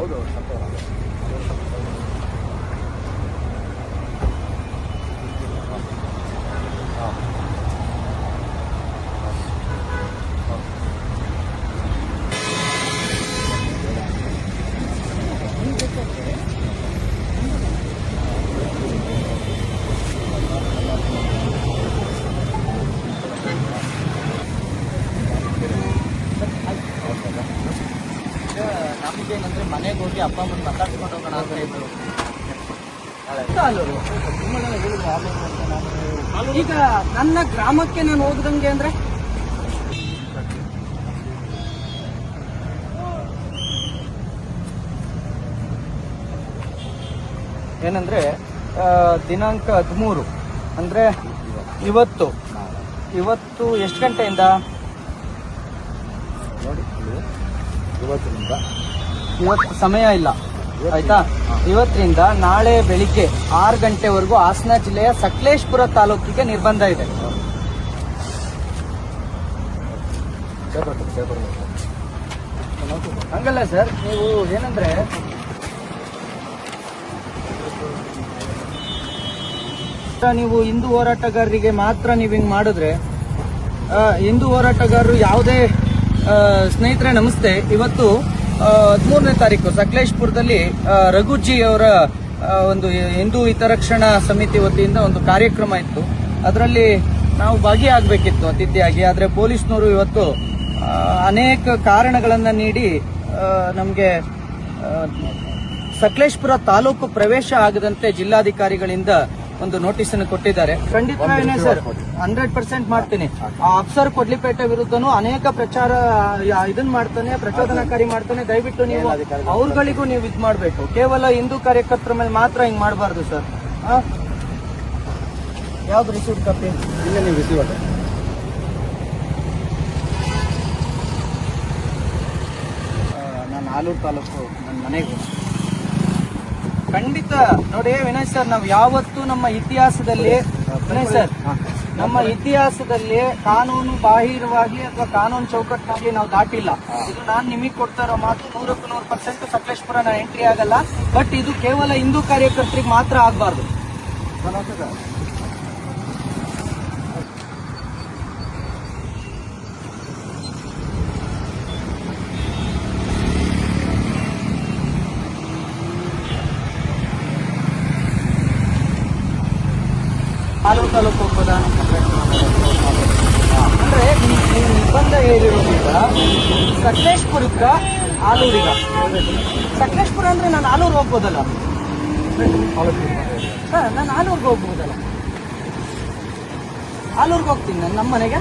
好转看不到了。ಹೌದು ಏನಂದ್ರೆ ಮನೆಗೆ ಹೋಗಿ ಅಪ್ಪ ಅಮ್ಮನ ಮಾತಾಡ್ಸ್ಕೊಂಡು ಹೋಗೋಣ ಅಂತ ಇದ್ರು. ಈಗ ನನ್ನ ಗ್ರಾಮಕ್ಕೆ ನಾನು ಹೋಗದಂಗೆ ಅಂದ್ರೆ? ಏನಂದ್ರೆ ದಿನಾಂಕ ಹದಿಮೂರು. ಅಂದ್ರೆ ಇವತ್ತು. ಇವತ್ತು ಎಷ್ಟು ಗಂಟೆಯಿಂದ? ನೋಡಿ, ಇವತ್ತಿನಿಂದ. ಇವತ್ತು ಸಮಯ ಇಲ್ಲ. ಆಯ್ತಾ? ಇವತ್ತಿನಿಂದ ನಾಳೆ ಬೆಳಿಗ್ಗೆ ಆರು ಗಂಟೆವರೆಗೂ ಹಾಸನ ಜಿಲ್ಲೆಯ ಸಕಲೇಶ್ಪುರ ತಾಲೂಕಿಗೆ ನಿರ್ಬಂಧ ಇದೆ. ಹಂಗಲ್ಲ ಸರ್, ನೀವು ಏನಂದ್ರೆ ನೀವು ಹಿಂದೂ ಹೋರಾಟಗಾರರಿಗೆ ಮಾತ್ರ ನೀವು ಹಿಂಗ್ ಮಾಡಿದ್ರೆ ಹಿಂದೂ ಹೋರಾಟಗಾರರು ಯಾವುದೇ ಸ್ನೇಹಿತರೆ ನಮಸ್ತೆ, ಇವತ್ತು ಹದಿಮೂರನೇ ತಾರೀಕು ಸಕಲೇಶ್ಪುರದಲ್ಲಿ ರಘುಜಿ ಅವರ ಒಂದು ಹಿಂದೂ ಹಿತರಕ್ಷಣಾ ಸಮಿತಿ ವತಿಯಿಂದ ಒಂದು ಕಾರ್ಯಕ್ರಮ ಇತ್ತು. ಅದರಲ್ಲಿ ನಾವು ಭಾಗಿಯಾಗಬೇಕಿತ್ತು ಅತಿಥಿಯಾಗಿ. ಆದರೆ ಪೊಲೀಸ್ನವರು ಇವತ್ತು ಅನೇಕ ಕಾರಣಗಳನ್ನು ನೀಡಿ ನಮಗೆ ಸಕಲೇಶ್ಪುರ ತಾಲೂಕು ಪ್ರವೇಶ ಆಗದಂತೆ ಜಿಲ್ಲಾಧಿಕಾರಿಗಳಿಂದ ಒಂದು ನೋಟಿಸ್ ಅನ್ನು ಕೊಟ್ಟಿದ್ದಾರೆ. ಖಂಡಿತ ಸರ್ ಹಂಡ್ರೆಡ್ ಪರ್ಸೆಂಟ್ ಮಾಡ್ತೀನಿ. ಆ ಅಫ್ಸರ್ ಕೊಡ್ಲಿಪೇಟೆ ವಿರುದ್ಧನೂ ಅನೇಕ ಪ್ರಚಾರ ಇದನ್ನ ಇದನ್ ಮಾಡ್ತಾನೆ ಪ್ರಚೋದನಕಾರಿ ಮಾಡ್ತಾನೆ. ದಯವಿಟ್ಟು ನೀವು ಅವ್ರಗಳಿಗೂ ನೀವು ಇದ್ ಮಾಡ್ಬೇಕು. ಕೇವಲ ಹಿಂದೂ ಕಾರ್ಯಕರ್ತರ ಮೇಲೆ ಮಾತ್ರ ಹಿಂಗ್ ಮಾಡಬಾರ್ದು ಸರ್. ಯಾವ್ದು ರಿಸೀವ್ ಕಾಪಿ ಇಲ್ಲ ನೀವು ರಿಸೀವ್ ಅಲ್ಲ ನಾನು ಆಲೂರು ತಾಲೂಕು ನನ್ನ ಮನೆಗೆ. ಖಂಡಿತ. ನೋಡಿ ವಿನಯ್ ಸರ್ ನಾವು ಯಾವತ್ತೂ ನಮ್ಮ ಇತಿಹಾಸದಲ್ಲಿ ವಿನಯ್ ಸರ್ ನಮ್ಮ ಇತಿಹಾಸದಲ್ಲಿ ಕಾನೂನು ಬಾಹಿರವಾಗಿ ಅಥವಾ ಕಾನೂನು ಚೌಕಟ್ಟಿನಲ್ಲಿ ನಾವು ದಾಟಿಲ್ಲ. ಇದು ನಾನು ನಿಮಗೆ ಕೊಡ್ತಾ ಇರೋ ಮಾತು ನೂರಕ್ಕೆ ನೂರು ಪರ್ಸೆಂಟ್ ಸಕಲೇಶ್ಪುರ ನಾನು ಎಂಟ್ರಿ ಆಗಲ್ಲ. ಬಟ್ ಇದು ಕೇವಲ ಹಿಂದೂ ಕಾರ್ಯಕರ್ತರಿಗೆ ಮಾತ್ರ ಆಗಬಾರ್ದು. ಆಲೂರು ತಾಲೂಕು ಪ್ರಧಾನ ಅಂದ್ರೆ ನೀವು ನಿರ್ಬಂಧ ಹೇಳಿರೋದ್ರಿಂದ ಸಕಲೇಶ್ಪುರಕ್ಕ ಆಲೂರಿಗ. ಸಕಲೇಶ್ಪುರ ಅಂದ್ರೆ ನಾನು ಆಲೂರು ಹೋಗ್ಬೋದಲ್ಲ? ಹಾ, ನಾನು ಆಲೂರ್ಗೆ ಹೋಗ್ಬೋದಲ್ಲ. ಆಲೂರ್ಗೆ ಹೋಗ್ತೀನಿ ನಾನು ನಮ್ಮ ಮನೆಗೆ